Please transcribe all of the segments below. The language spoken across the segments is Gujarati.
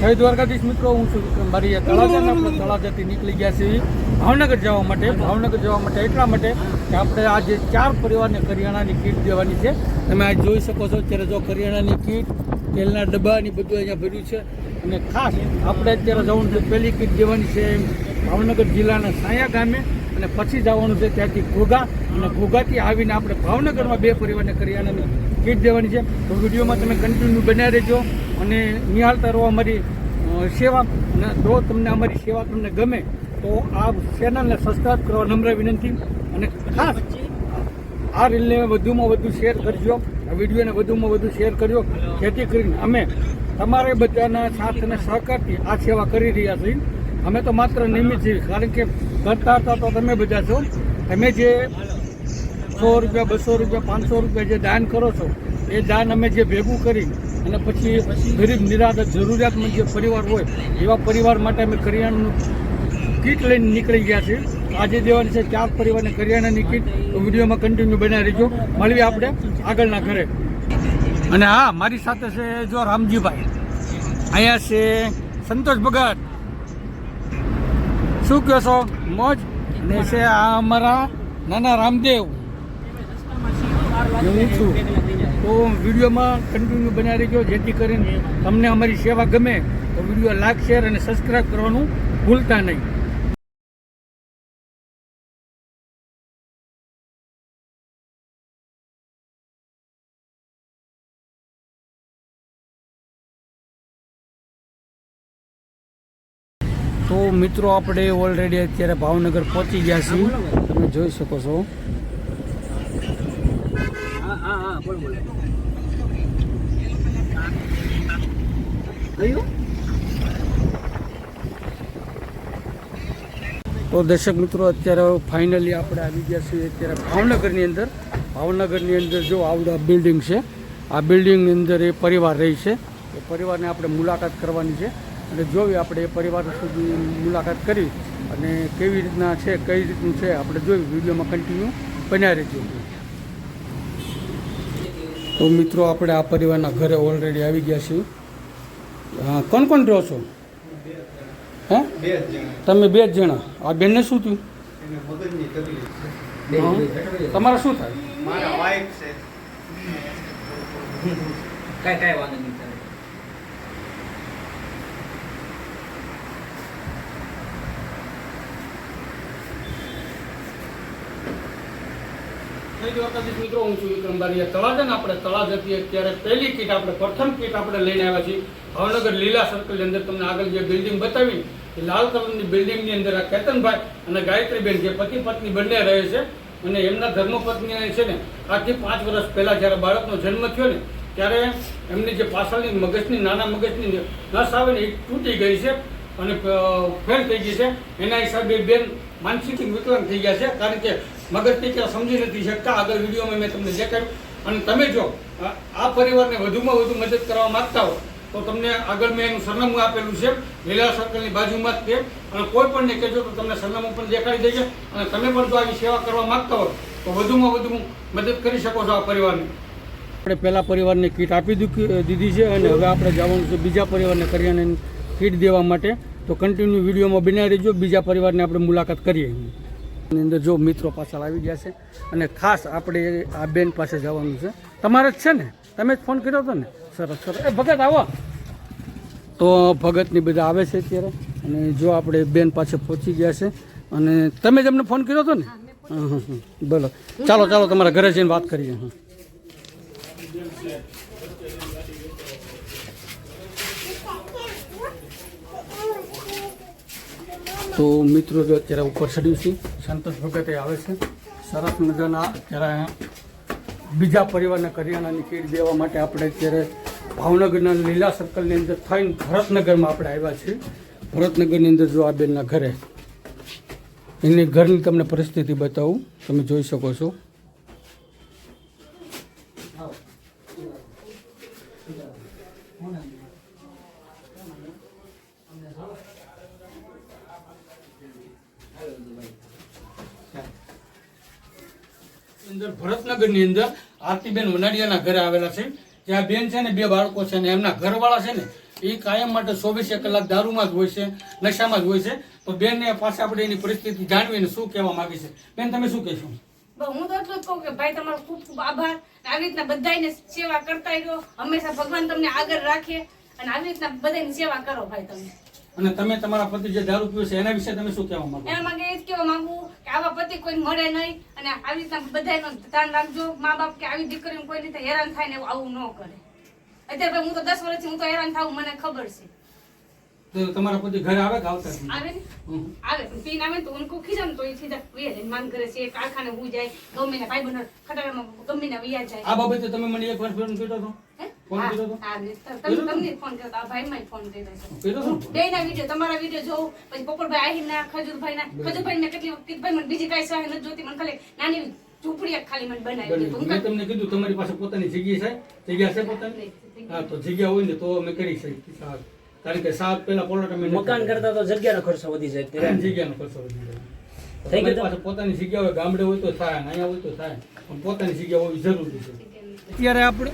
જય દ્વારકાધીશ મિત્રો હું છું વિક્રમ બારીયા. તળાજાના આપણે તળાજાથી નીકળી ગયા છીએ. ભાવનગર જવા માટે ભાવનગર જવા માટે એટલા માટે કે આપણે આજે ચાર પરિવારને કરિયાણાની કીટ દેવાની છે. તમે આ જોઈ શકો છો અત્યારે જો કરિયાણાની કીટ તેલના ડબ્બાની બધું અહીંયા ભર્યું છે. અને ખાસ આપણે અત્યારે જવાનું છે પહેલી કીટ દેવાની છે ભાવનગર જિલ્લાના સાયા ગામે. અને પછી જવાનું છે ત્યાંથી ઘોઘા. અને ઘોઘાથી આવીને આપણે ભાવનગરમાં બે પરિવારને કરિયાણાની કીટ દેવાની છે. તો વિડીયોમાં તમે કન્ટિન્યુ બન્યા રહેજો. અને નિહાળતા રહો અમારી સેવા જો તમને અમારી સેવા તમને ગમે, તો આ ચેનલને સબસ્ક્રાઈબ કરવા નમ્ર વિનંતી અને ખાસ આ રીલને વધુમાં વધુ શેર કરજો, આ વિડીયોને વધુમાં વધુ શેર કરજો, જેથી કરીને અમે તમારે બધાના સાથ અને સહકારથી આ સેવા કરી રહ્યા છીએ. અમે તો માત્ર નિયમિત છીએ, કારણ કે કરતા હતા તો તમે બધા છો. તમે જે સો રૂપિયા, બસો રૂપિયા, પાંચસો રૂપિયા જે દાન કરો છો, એ દાન અમે જે ભેગું કરી અને પછી ગરીબ નિરાધાર જરૂરિયાતમંદ જે પરિવાર હોય, એવા પરિવાર માટે અમે કરિયાણાનું કીટ લઈને નીકળી ગયા છીએ. આજે દેવાની છે ચાર પરિવારને કરિયાણાની કીટ. વિડીયોમાં કન્ટિન્યુ બનાવી રહીજો. મળીએ આપણે આગળના ઘરે. અને હા, મારી સાથે છે જો રામજીભાઈ. અહીંયા છે સંતોષ ભગત. શું કહો છો? મોજ? ને છે આ અમારા નાના રામદેવ. હું છું. તો વિડીયોમાં કન્ટિન્યુ બનાવી રહેજો જેથી કરીને તમને અમારી સેવા ગમે તો વીડિયો લાઈક શેર અને સબસ્ક્રાઈબ કરવાનું ભૂલતા નહીં. તો મિત્રો, આપણે ઓલરેડી અત્યારે ભાવનગર પહોંચી ગયા છીએ. તમે જોઈ શકો છો. હા તો દર્શક મિત્રો, અત્યારે ફાઇનલી આપણે આવી ગયા છીએ અત્યારે ભાવનગરની અંદર. ભાવનગરની અંદર જો આવડા બિલ્ડિંગ છે, આ બિલ્ડિંગની અંદર એ પરિવાર રહી છે. એ પરિવારને આપણે મુલાકાત કરવાની છે. અને જોવી આપણે એ પરિવાર સુધી મુલાકાત કરી અને કેવી રીતના છે, કઈ રીતનું છે, આપણે જોઈ, વિડીયોમાં કન્ટિન્યુ બન્યા રહેજો. તો મિત્રો આપણે આ પરિવારના ઘરે ઓલરેડી આવી ગયા છીએ. હા કોણ કોણ રહો છો? હે? બે જ જણા. તમે બે જ જણા. આ બેનને શું થયું? તમારે શું થાય મારા વાઈફ છે કાંઈ કાંઈ વાંધો નહીં તારે જય દ્વારકાધીશ મિત્રો, હું છું વિક્રમ બારીયા તળાજન. આપણે તળાજાથી અત્યારે પહેલી કીટ આપણે, પ્રથમ કીટ આપણે લઈને આવ્યા છીએ. ભાવનગર લીલા સર્કલની અંદર તમને આગળ જે બિલ્ડિંગ બતાવી એ લાલ કલરની બિલ્ડિંગની અંદર આ કેતનભાઈ અને ગાયત્રીબેન જે પતિ પત્ની બંને રહે છે અને એમના ધર્મપત્ની છે ને આજથી પાંચ વર્ષ પહેલાં જ્યારે બાળકનો જન્મ થયો ને, ત્યારે એમની જે પાછળની મગજની, નાના મગજની નસ આવે ને, એ તૂટી ગઈ છે અને ફેલ થઈ ગઈ છે. એના હિસાબે બેન માનસિક વિકલાંગ થઈ ગયા છે. કારણ કે મગજથી ક્યાં સમજી નથી શકતા. આગળ વિડીયોમાં મેં તમને દેખાડ્યું. અને તમે જો, આ- પરિવારને વધુમાં વધુ મદદ કરવા માગતા હો, તો તમને આગળ મેં એનું સરનામું આપેલું છે, લીલા સર્કલની બાજુમાં જ તે. અને કોઈ પણને કહેજો તો તમને સરનામું પણ દેખાડી દેશે અને તમે પણ જો આવી સેવા કરવા માગતા હો, તો વધુમાં વધુ મદદ કરી શકો છો આ પરિવારને. આપણે પહેલા પરિવારને કીટ આપી દીધી છે અને હવે આપણે જવાનું છે બીજા પરિવારને કરિયાણાની કીટ દેવા માટે. તો કન્ટિન્યુ વિડીયોમાં બનાવી રહેજો, બીજા પરિવારને આપણે મુલાકાત કરીએ. એની અંદર જો મિત્રો પાછળ આવી ગયા છે અને ખાસ આપણે આ બેન પાસે જવાનું છે. તમારે જ છે ને? તમે જ ફોન કર્યો હતો ને? સરસ સરસ. એ ભગત આવો. તો ભગતની બધા આવે છે અત્યારે. અને જો આપણે બેન પાસે પહોંચી ગયા છે. અને તમે જ અમને ફોન કર્યો હતો ને? હં હં હં. બોલો. ચાલો ચાલો તમારા ઘરે જઈને વાત કરીએ. હા તો મિત્રો જો અત્યારે ઉપર ચડ્યું છે. સંતોષ ભગતે આવે છે. સરસ મજાના અત્યારે બીજા પરિવારને કરિયાણાની કીટ દેવા માટે આપણે અત્યારે ભાવનગરના લીલા સર્કલની અંદર થઈને ભરતનગરમાં આપણે આવ્યા છીએ. ભરતનગરની અંદર જો આ બેનના ઘરે, એની ઘરની તમને પરિસ્થિતિ બતાવું. તમે જોઈ શકો છો. અંદર ભરતનગરની અંદર આરતીબેન વનાડિયાના ઘરે આવેલા છે. ત્યાં બેન છે ને બે બાળકો છે ને એમના ઘરવાળા છે ને એ કાયમ માટે ચોવીસે કલાક દારૂમાં જ હોય છે નશામાં જ હોય છે. તો બેનને પાસે આપણે એની પરિસ્થિતિ જાણવીને શું કહેવા માંગે છે. બેન તમે શું કહેશો? હું તો એટલું જ કહું કે ભાઈ તમારો ખૂબ ખૂબ આભાર. આવી રીતના બધાને સેવા કરતા રહ્યો. હંમેશા ભગવાન તમને આગળ રાખે. અને આવી રીતના બધાની સેવા કરો ભાઈ તમે. અને તમે તમારા પતિ જે દારૂ પીવો છે એના વિશે તમે શું કહેવા માંગો એના માંગે એ જ કહેવા માંગુ કે કોઈ મળે નહીં અને આવી રીતના બધાનો ધ્યાન રાખજો. મા બાપ કે આવી દીકરીઓ કોઈ રીતે હેરાન થાય ને આવું ન કરે. અત્યારે હું તો દસ વર્ષથી હું તો હેરાન થાઉં મને ખબર છે. તો તમારા પતિ ઘરે આવે કે આવતા આવે ને? આવે પણ પીન આવે તો ઉનકો ખીજાય ને તો એ સીધા વયા માન કરે છે કારખાને હું જાય ગમે ને ભાઈ બહેનો ખટારામાં ગમે ને વયા જાય. આ બાબતે તમે મને એક વાર ફોન કર્યો હતો હે? ફોન કર્યો તમને તમને ફોન કર્યો તો આ ભાઈમાં ફોન કર્યો છે. બે ના વીડિયો તમારા વીડિયો જોઉં પછી પોપટભાઈ આહીરના ખજૂરભાઈ ના ખજૂરભાઈ ને કેટલી વખત ભાઈ મને બીજી કાંઈ સહાય નથી જોતી મને ખાલી નાની ઝૂંપડી ખાલી મને બનાવી દે. તો હું મેં તમને કીધું તમારી પાસે પોતાની જગ્યા છે? જગ્યા છે પોતાની? હા તો જગ્યા હોય ને તો અમે કરી શકીએ. કારણ કે સાત પેલા પોલોટ અમે નથી મકાન કરતા તો જગ્યાનો ખર્ચો વધી જાય. જગ્યાનો ખર્ચો વધી જાય. થઈ ગયું પોતાની જગ્યા હોય ગામડે હોય તો થાય અહીંયા હોય તો થાય. પણ પોતાની જગ્યા હોવી જરૂરી છે. અત્યારે આપણે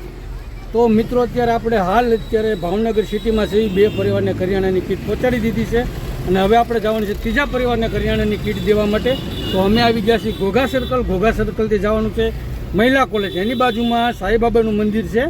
તો મિત્રો, અત્યારે આપણે હાલ અત્યારે ભાવનગર સિટીમાં છે. બે પરિવારને કરિયાણાની કીટ પહોંચાડી દીધી છે. અને હવે આપણે જવાનું છે ત્રીજા પરિવારને કરિયાણાની કીટ દેવા માટે. તો અમે આવી ગયા છીએ ઘોઘા સર્કલ ઘોઘા સર્કલથી જવાનું છે મહિલા કોલેજ એની બાજુમાં સાંઈબાબાનું મંદિર છે.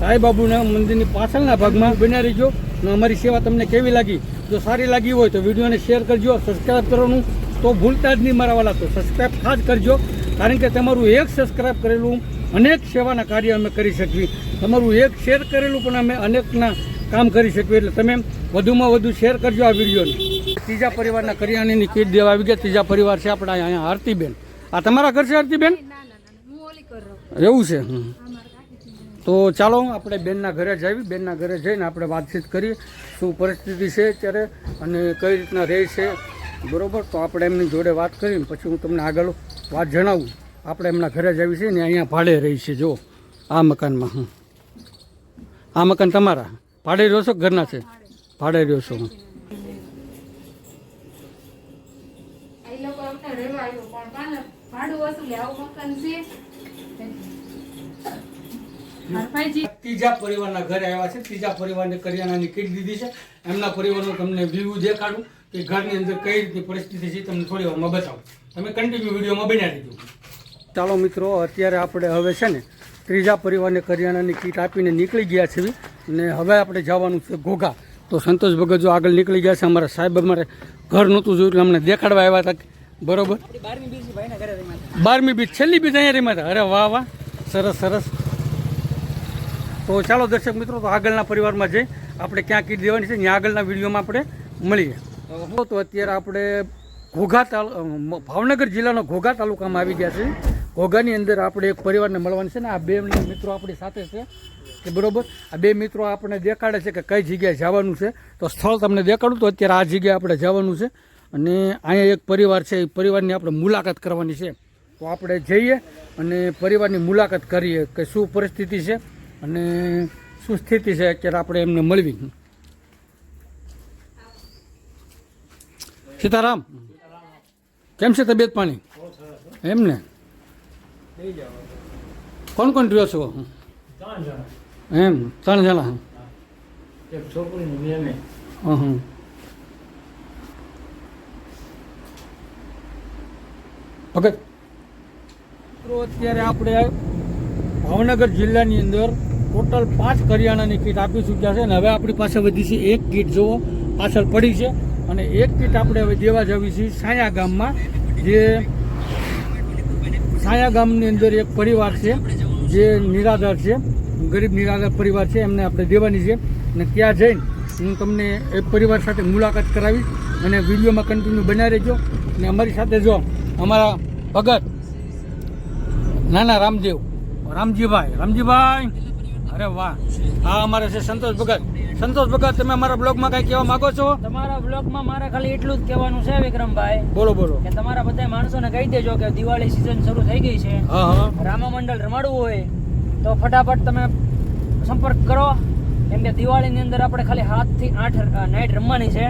સાંઈબાબુના મંદિરની પાછળના ભાગમાં બન્યા રહીજો. અને અમારી સેવા તમને કેવી લાગી? જો સારી લાગી હોય તો વિડીયોને શેર કરજો સબસ્ક્રાઈબ કરવાનું તો ભૂલતા જ નહીં મારા વાલા. તો સબસ્ક્રાઈબ ખાસ કરજો. કારણ કે તમારું એક સબસ્ક્રાઈબ કરેલું અનેક સેવાના કાર્ય અમે કરી શકીએ. તમારું એક શેર કરેલું પણ અમે અનેકના કામ કરી શકીએ. એટલે તમે વધુમાં વધુ શેર કરજો આ વિડીયોને. ત્રીજા પરિવારના કરિયાણીની કીટ દેવા આવી ગયા. ત્રીજા પરિવાર છે આપણા અહીંયા આરતીબેન. આ તમારા ઘર છે આરતીબેન? એવું છે. તો ચાલો આપણે બેનના ઘરે જ બેનના ઘરે જઈને આપણે વાતચીત કરીએ. શું પરિસ્થિતિ છે અત્યારે અને કઈ રીતના રહે છે? બરોબર? તો આપણે એમની જોડે વાત કરીને પછી હું તમને આગળ વાત જણાવું. આપણે એમના ઘરે જ આવી છે ને અહીંયા ભાડે રહી છે જો. આ મકાનમાં હું. આ મકાન તમારા? ભાડે રહ્યો છો ઘરના છે? ભાડે રહ્યો છો. હરભાઈજી. ત્રીજા પરિવારના ઘરે આવ્યા છે. ત્રીજા પરિવારને કરિયાણાની કીટ દીધી છે. એમના પરિવારનું તમને વ્યૂ દેખાડું કે ઘરની અંદર કઈ રીતની પરિસ્થિતિ છે તમને થોડી વારમાં બતાવું. તમે કન્ટિન્યુ વિડીયોમાં બન્યા રહીજો ચાલો મિત્રો અત્યારે આપણે હવે છે ને ત્રીજા પરિવારને કરિયાણાની કીટ આપીને નીકળી ગયા છીએ અને હવે આપણે જવાનું છે ઘોઘા. તો સંતોષ ભગત જો આગળ નીકળી ગયા છે અમારા સાહેબ અમારે ઘર નહોતું જોયું એટલે અમને દેખાડવા આવ્યા હતા. બરોબર? બારમી બીજ છેલ્લી બીજ અહીંયા રમ્યા હતા. અરે વાહ વાહ. સરસ સરસ. તો ચાલો દર્શક મિત્રો તો આગળના પરિવારમાં જઈ આપણે ક્યાં કીટ દેવાની છે ત્યાં આગળના વિડીયોમાં આપણે મળીએ. તો અત્યારે આપણે ઘોઘા તાલ ભાવનગર જિલ્લાનો ઘોઘા તાલુકામાં આવી ગયા છે ઘોઘાની અંદર આપણે એક પરિવારને મળવાની છે ને આ બે મિત્રો આપણી સાથે છે. કે બરાબર? આ બે મિત્રો આપણને દેખાડે છે કે કઈ જગ્યાએ જવાનું છે. તો સ્થળ તમને દેખાડું તો અત્યારે આ જગ્યાએ આપણે જવાનું છે. અને અહીંયા એક પરિવાર છે એ પરિવારની આપણે મુલાકાત કરવાની છે. તો આપણે જઈએ અને પરિવારની મુલાકાત કરીએ કે શું પરિસ્થિતિ છે અને શું સ્થિતિ છે અત્યારે આપણે એમને મળવી. સીતારામ કેમ છે તબિયત પાણી? એમ ને કોણ કોણ રહ્યો છો? એમ ત્રણ જણા. એક છોકરી હં. ભગત. મિત્રો અત્યારે આપણે ભાવનગર જિલ્લાની અંદર ટોટલ પાંચ કરિયાણાની કીટ આપી ચૂક્યા છે અને હવે આપણી પાસે વધી છે એક કીટ. જુઓ પાછળ પડી છે અને એક કીટ આપણે હવે દેવા જવી છે સાયા ગામમાં જે સાયા ગામની અંદર એક પરિવાર છે, જે નિરાધાર છે, ગરીબ નિરાધાર પરિવાર છે, એમને આપણે દેવાની છે. અને ત્યાં જઈને હું તમને એ પરિવાર સાથે મુલાકાત કરાવીશ અને વિડીયોમાં કન્ટિન્યુ બનાવી રહેજો. અને અમારી સાથે જો અમારા ભગત નાના રામદેવ, રામજીભાઈ રામજીભાઈ, અરે વાહ, આ અમારે છે સંતોષ ભગત. સંતોષ ભગત તમે અમારા બ્લોગમાં કાંઈ કહેવા માંગો છો? તમારા બ્લોગમાં મારે ખાલી એટલું જ કહેવાનું છે વિક્રમભાઈ બોલો બોલો. કે તમારા બધા માણસોને કહી દેજો કે દિવાળી સિઝન શરૂ થઈ ગઈ છે. રામા મંડળ રમાડવું હોય તો ફટાફટ તમે સંપર્ક કરો. કેમ કે દિવાળીની અંદર આપણે ખાલી સાતથી આઠ નાઇટ રમવાની છે.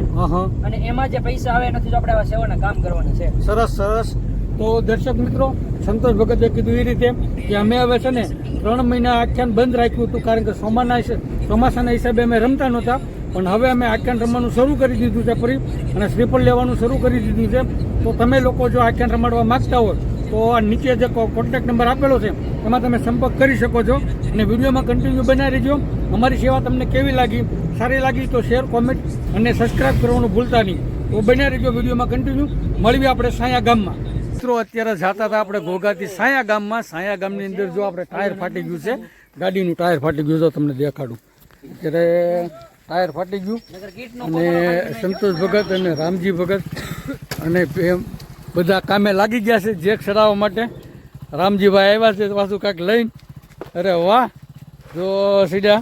અને એમાં જે પૈસા આવે એનાથી આપણે સેવાના કામ કરવાના છે. સરસ સરસ. તો દર્શક મિત્રો સંતોષ ભગતે કીધું એ રીતે કે અમે હવે છે ને ત્રણ મહિના આખ્યાન બંધ રાખ્યું હતું, કારણ કે સોમાના ચોમાસાના હિસાબે અમે રમતા નહોતા. પણ હવે અમે આખ્યાન રમવાનું શરૂ કરી દીધું છે ફરી, અને શ્રીફળ લેવાનું શરૂ કરી દીધું છે. તો તમે લોકો જો આખ્યાન રમાડવા માંગતા હોય, તો આ નીચે જે કોન્ટેક્ટ નંબર આપેલો છે, એમાં તમે સંપર્ક કરી શકો છો. અને વિડીયોમાં કન્ટિન્યુ બનાવી રહેજો અમારી સેવા તમને કેવી લાગી? સારી લાગી તો શેર કોમેન્ટ અને સબસ્ક્રાઈબ કરવાનું ભૂલતા નહીં. તો બનાવી રહેજો વિડીયોમાં કન્ટિન્યુ મળીએ આપણે સાયા ગામમાં. મિત્રો, અત્યારે જાતા હતા આપણે ઘોઘાથી સાયા ગામમાં. સાયા ગામની અંદર જો આપણે ટાયર ફાટી ગયું છે, ગાડીનું ટાયર ફાટી ગયું છે તમને દેખાડું. અત્યારે ટાયર ફાટી ગયું અને સંતોષ ભગત અને રામજી ભગત અને બધા કામે લાગી ગયા છે જેક ચડાવવા માટે. રામજીભાઈ આવ્યા છે, પાછું કાંઈક લઈને. અરે વાહ! જો સીડા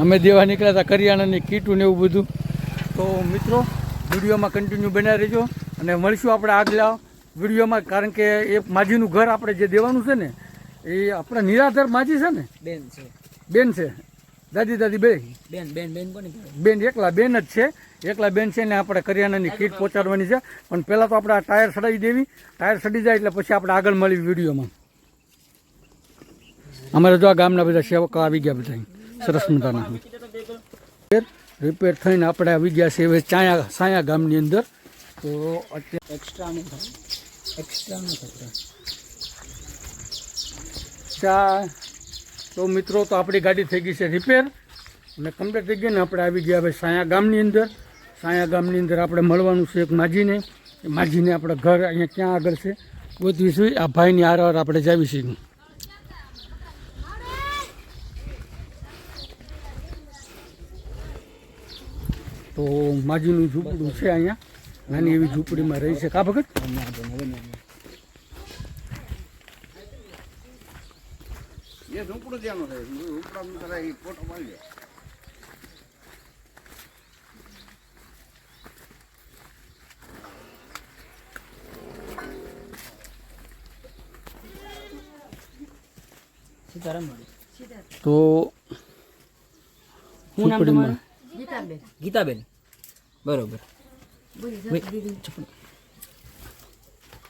અમે દેવા નીકળ્યા હતા, કરિયાણાની કીટું ને એવું બધું. તો મિત્રો, વિડીયોમાં કન્ટિન્યુ બનાવી રહેજો અને મળીશું આપણે આગલા વિડીયોમાં કારણ કે એ માજીનું ઘર આપણે જે દેવાનું છે ને એ આપણે નિરાધાર માજી છે ને? બેન છે. બેન છે. દાદી દાદી બે. બેન બેન બેન કોને બેન એકલા બેન જ છે. એકલા બેન છે ને આપણે કરિયાણાની કીટ પહોંચાડવાની છે. પણ પહેલાં તો આપણે આ ટાયર સડાવી દેવી. ટાયર સડી જાય એટલે પછી આપણે આગળ મળી વિડીયોમાં. અમારે જો આ ગામના બધા સેવકો આવી ગયા બધા સરસ મજાના. રિપેર થઈને આપણે આવી ગયા છે હવે ચાયા સાયા ગામની અંદર. તો અત્યારે એક્સ્ટ્રા નહીં થાય એક્સ્ટ્રા ચા તો મિત્રો, તો આપણી ગાડી થઈ ગઈ છે રિપેર અને કમ્પ્લીટ થઈ ગઈ ને, આપણે આવી ગયા હવે સાયા ગામની અંદર. સાયા ગામની અંદર આપણે મળવાનું છે એક માજીને. માજીને આપણે ઘર અહીંયા ક્યાં આગળ છે? ગોતવીશું આ ભાઈની હાર આપણે જાવીશું તો માજીનું ઝૂંપડું છે અહીંયા. નાની એવી ઝૂંપડીમાં રહી છે. કા ભગત? એ ઝૂંપડું ત્યાંનું છે. ઝૂંપડામાં તારા ફોટો પાડી સીતારામ તો શું નામ તમારું? ગીતાબેન. ગીતાબેન. બરોબર.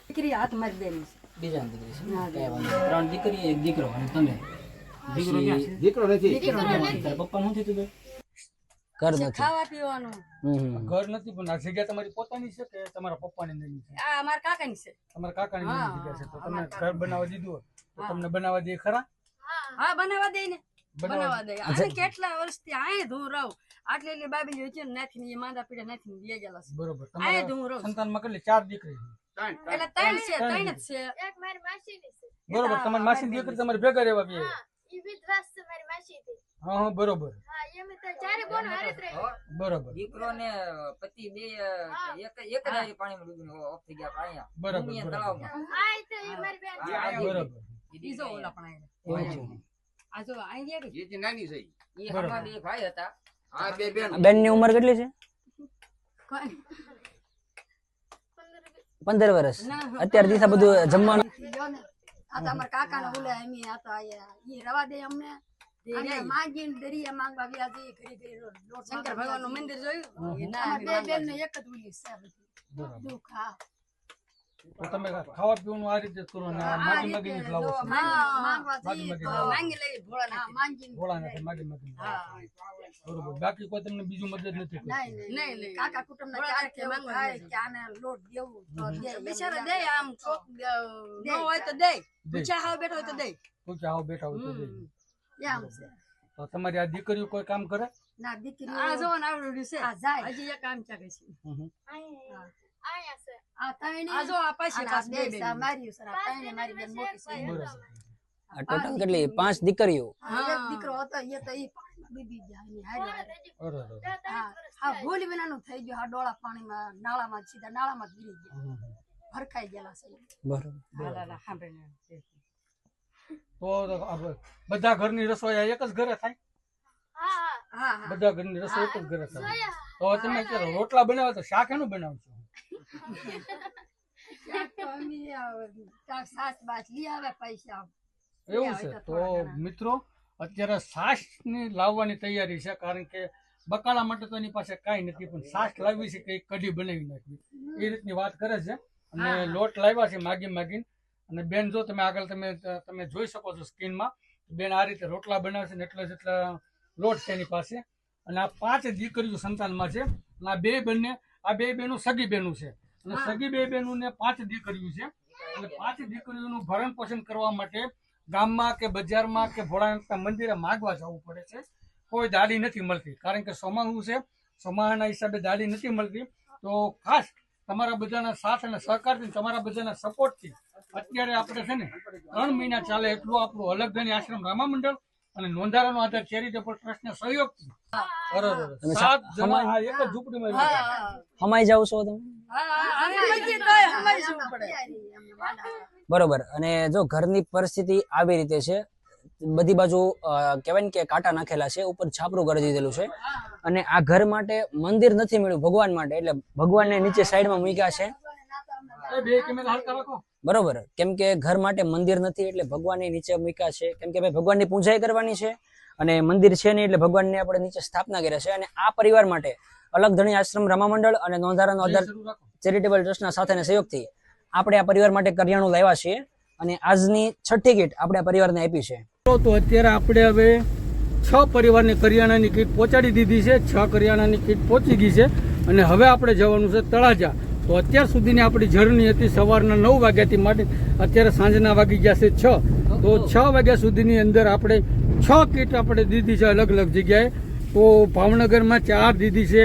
દીકરી હાથ મારી બેન બીજા દીકરી છે કાંઈ વાંધો નહીં. ત્રણ દીકરી એક દીકરો અને તમે દીકરો દીકરો નથી તારા પપ્પા શું થયું ઘર નથી ખાવા પીવાનું ઘર નથી પણ આ જગ્યા તમારી પોતાની છે કે તમારા પપ્પાની નહીં છે આ અમારા કાકાની છે તમારા કાકાની જગ્યા છે તો હા, ઘર બનાવવા દીધું હોય તો તમને બનાવવા દે ખરા હા બનાવવા દે ને બનાવવા બનાવવા દે. અને કેટલા વર્ષથી આય ધૂ આટલી એટલી બાબી જોઈ છે ને એ માંદા પીડા નાથી લઈ ગયેલા છે. બરોબર. આય તમારા ધૂ રહું ચાર દીકરી એટલે ત્રણ. છે ત્રણ જ છે. એક મારી માસીની છે. બરોબર. તમારી માસીની દીકરી તમારી ભેગા રહેવા બે. ઈ વિધવાસ છે મારી માસી થી હા હા બરોબર. હા એમ તો ચારે બોન હારે જ બરોબર. દીકરો ને પતિ બે એક એક જ પાણીમાં ડૂબીને ઓફ થઈ ગયા અહીંયા બરાબર, તળાવમાં. આ તો ઈ મારી બેન બરોબર. ઈ જો ઓલા પણ આયા છે. આ જો આઈ ગયા એ જે નાની છે ઈ. ઈ હમણાં બે ભાઈ હતા. આ બે બેન. બેનની ઉંમર કેટલી છે? પંદર વર્ષ. અત્યાર અત્યારે બધું જમવાનું જો આ તો અમારા કાકાના ઓલા એમ આ તો આયા રવા દે અમને. માંગીને દરિયા માંગવા ગયા છે ઈ ઘડી ઘડી રો- લોટ મંદિર જોયું? ના બે બેન ને એક જ ઉલી છે. હા. તમે ખાવા પીવાનું આ રીતે કરો ને માગી માગીને લાવો છો. માગી માગી ભોળા નથી. બરોબર. બાકી કોઈ તમને બીજું મદદ નથી નહીં નહીં કાકા કુટુંબ ચાર કે થાય કે આને લોટ દેવું તો દે બિચારા દે આમ કોક ન હોય તો દે. પૂછા હાવ બેઠો હોય તો દે. પૂછે આવો બેઠા હોય તો જઈએ. એમ છે. તો તમારી આ દીકરીઓ કોઈ કામ કરે? ના દીકરી આ જો ને આવડું છે. આ જાય. હજી એક કામ ચાલે છે. ટોટલ કેટલી પાંચ દીકરીઓ દીકરો હતો એ તો ઈ. બરોબર હા ભૂલ વિનાનું થઈ ગયું હા ડોળા પાણીમાં નાળામાં સીધા નાળામાં જ ગીરી ગયા હમ. ગયેલા છે બરોબર તો બધા ઘરની રસોઈ આ એક જ ઘરે થાય બધા ઘરની રસોઈ એક જ ઘરે થાય તો તમે રોટલા બનાવો તો શાક એનું બનાવશો સાસ એવું છે? તો મિત્રો અત્યારે છાશની લાવવાની તૈયારી છે કારણ કે બકાલા માટે તો એની પાસે કાંઈ નથી પણ સાસ લાવવી છે કે કઢી બનાવી નાખવી. એ રીતની વાત કરે છે. અને લોટ લાવ્યા છે માગી માગીને. અને બેન જો તમે આગળ તમે તમે જોઈ શકો છો સ્કીનમાં બેન આ રીતે રોટલા બનાવે છે ને એટલે જેટલા લોટ છે એની પાસે. અને આ પાંચ દીકરીઓ સંતાનમાં છે. અને આ બે બંને આ બે બેનું સગી બેનું છે. અને સગી બે બેનું પાંચ દીકરીઓ છે. અને પાંચ દીકરીઓનું ભરણ પોષણ કરવા માટે ગામમાં કે બજારમાં કે ભોળાનાથના મંદિરે માગવા જવું પડે છે. કોઈ દાડી નથી મળતી. કારણ કે સોમાહું છે? ચોમાસાના હિસાબે દાડી નથી મળતી. તો ખાસ તમારા બધાના સાથ અને સહકારથી તમારા બધાના સપોર્ટથી અત્યારે આપણે છે ને ત્રણ મહિના ચાલે એટલું આપણું અલગધણી આશ્રમ રામા મંડળ અને નોંધારાનો આધાર ચેરિટેબલ ટ્રસ્ટના સહયોગથી બરોબર સાત જણા આ એક જ ઝૂંપડીમાં હમાઈ જાવ છો તમે? બરોબર. અને જો ઘરની પરિસ્થિતિ આવી રીતે છે બધી બાજુ અ, કહેવાય ને કે કાંટા નાખેલા છે ઉપર છાપરું કરી દીધેલું છે. અને આ ઘર માટે મંદિર નથી મળ્યું ભગવાન માટે. એટલે ભગવાનને નીચે સાઈડમાં મૂક્યા છે. બે કેમેરા હરખા રાખો. બરોબર. કેમ કે ઘર માટે મંદિર નથી એટલે ભગવાનની નીચે મૂક્યા છે. કેમ કે ભાઈ ભગવાનની પૂજાઈ કરવાની છે અને મંદિર છે નહીં એટલે ભગવાનની આપણે નીચે સ્થાપના કર્યા છે અને આ પરિવાર માટે અલગ ધણી આશ્રમ રમા મંડળ અને નોંધારાનો આધાર ચેરિટેબલ ટ્રસ્ટના સાથેના સહયોગથી આપણે આ પરિવાર માટે કરિયાણું લાવ્યા છીએ અને આજની છઠ્ઠી કીટ આપણે આ પરિવારને આપી છે. તો અત્યારે આપણે હવે છ પરિવારને કરિયાણાની કીટ પહોંચાડી દીધી છે. છ કરિયાણાની કીટ પહોંચી ગઈ છે અને હવે આપણે જવાનું છે તળાજા. તો અત્યાર સુધીની આપણી જર્ની હતી સવારના નવ વાગ્યાથી માટે અત્યારે સાંજના વાગી ગયા છે છ. તો છ વાગ્યા સુધીની અંદર આપણે છ કીટ આપણે દીધી છે અલગ અલગ જગ્યાએ. તો ભાવનગરમાં ચાર દીધી છે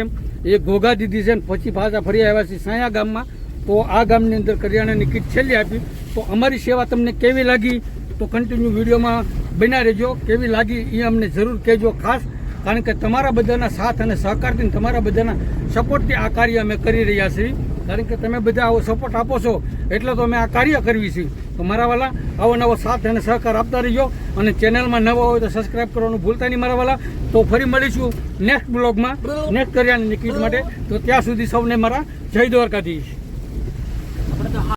એક ઘોઘા દીધી છે પછી પાછા ફરી આવ્યા છે સાયા ગામમાં. તો આ ગામની અંદર કરિયાણાની કીટ છેલ્લી આપી. તો અમારી સેવા તમને કેવી લાગી તો કન્ટિન્યુ વિડીયોમાં બન્યા રહેજો. કેવી લાગી એ અમને જરૂર કહેજો ખાસ. કારણ કે તમારા બધાના સાથ અને સહકારથી તમારા બધાના સપોર્ટથી આ કાર્ય અમે કરી રહ્યા છીએ. કારણ કે તમે બધા આવો સપોર્ટ આપો છો એટલે તો અમે આ કાર્ય કરવી છે. તો મારા વાલા આવો નવો સાથ અને સહકાર આપતા રહીજો અને ચેનલમાં નવા હોય તો સબસ્ક્રાઇબ કરવાનું ભૂલતા નહીં મારા વાલા. તો ફરી મળીશું નેક્સ્ટ બ્લોગમાં નેક્સ્ટ કરિયાની કીટ માટે. તો ત્યાં સુધી સૌને મારા જય દ્વારકાધીશ.